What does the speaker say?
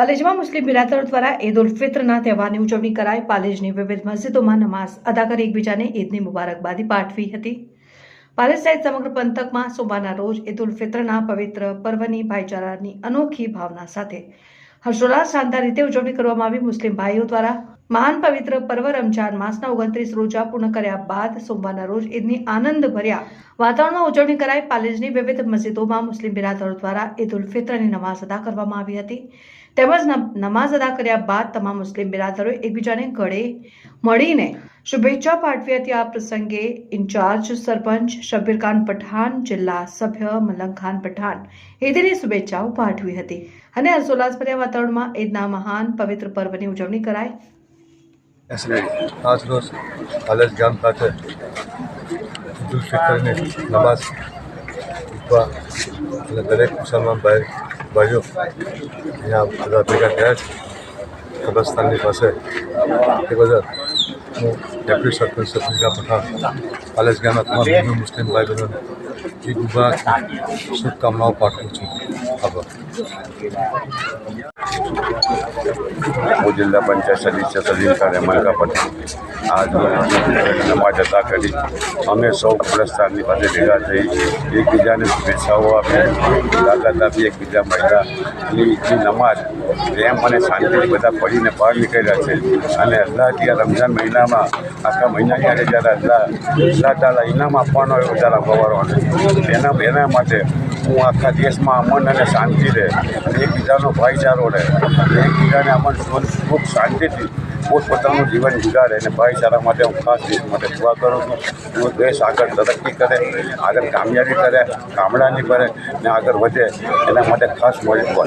પાલેજમાં મુસ્લિમ બિરાદર દ્વારા ઈદ ઉલ ફિત્રના તહેવારની ઉજવણી કરાઈ. પાલેજની વિવિધ મસ્જિદોમાં નમાઝ અદા કરી એકબીજાને ઈદની મુબારકબાદી પાઠવી હતી. પાલેજ સહિત સમગ્ર પંથકમાં સોમવારના રોજ ઈદ ઉલ ફિત્રના પવિત્ર પર્વની ભાઈચારાની અનોખી ભાવના સાથે હર્ષોલ્લાસ શાનદાર રીતે ઉજવણી કરવામાં આવી. મુસ્લિમ ભાઈઓ દ્વારા મહાન પવિત્ર પર્વ રમજાન માસના ઓગણત્રીસ રોજા પૂર્ણ કર્યા બાદ સોમવારના રોજ ઈદની આનંદ ભર્યા વાતાવરણમાં ઉજવણી કરાઈ. પાલેજની વિવિધ મસ્જિદોમાં મુસ્લિમ બિરાદરો દ્વારા ઈદ ઉલ ફિત્રની નમાઝ અદા કરવામાં આવી હતી. તેમજ નમાઝ અદા કર્યા બાદ તમામ મુસ્લિમ બિરાદરોએ એકબીજાને ગળે મળીને શુભેચ્છા પાઠવી હતી. આ પ્રસંગે ઇન્ચાર્જ સરપંચ શબ્બીર પઠાણ, જિલ્લા સભ્ય મલંગખાન પઠાણ ઈદની શુભેચ્છાઓ પાઠવી હતી. અને હર્ષોલ્લાસભર્યા વાતાવરણમાં ઈદના મહાન પવિત્ર પર્વની ઉજવણી અને દરેક મુસલમાન ભાઈ ભાઈઓ અહીંયા બધા ભેગા થયા છે. કબ્રસ્તાનની પાસે એ બધા હું ડેપ્યુટી સરપંચ સફીકા પઠાણ હાલજ ગામના તમામ હિન્દુ, મુસ્લિમ ભાઈ બહેનોને ઈદ મુબારક શુભકામનાઓ પાઠવું છું. આભાર. હું જિલ્લા પંચાયત સદસ્ય સલીમકા રેમલકા પટેલ આજ નમાજ અદા કરી અમે સૌ પ્રસ્થાનની પાસે ભેગા થઈ એકબીજાને શુભેચ્છાઓ આપી દાદા બી એકબીજા મળ્યા. એ નમાજ પ્રેમ અને શાંતિથી બધા પડીને બહાર નીકળ્યા છે. અને અલ્લાહ ત્યાં રમઝાન મહિનામાં, આખા મહિનાની આજે જ્યારે અલ્લાહ અલ્લાહ તાલા ઇનામ આપવાનો એવો તારા ગવારોને એના એના માટે હું આખા દેશમાં અમન અને શાંતિ રહે. અને એકબીજાનો ભાઈચારો રહે. અને એકબીજાને અમન જીવન ખૂબ શાંતિથી પોતપોતાનું જીવન ગુજારે અને ભાઈચારા માટે હું ખાસ દેશ માટે દુઆ કરું છું. હું દેશ આગળ તરક્કી કરે, આગળ કામયાબી કરે, ગામડાની કરે ને આગળ વધે, એના માટે ખાસ મળી દુઆ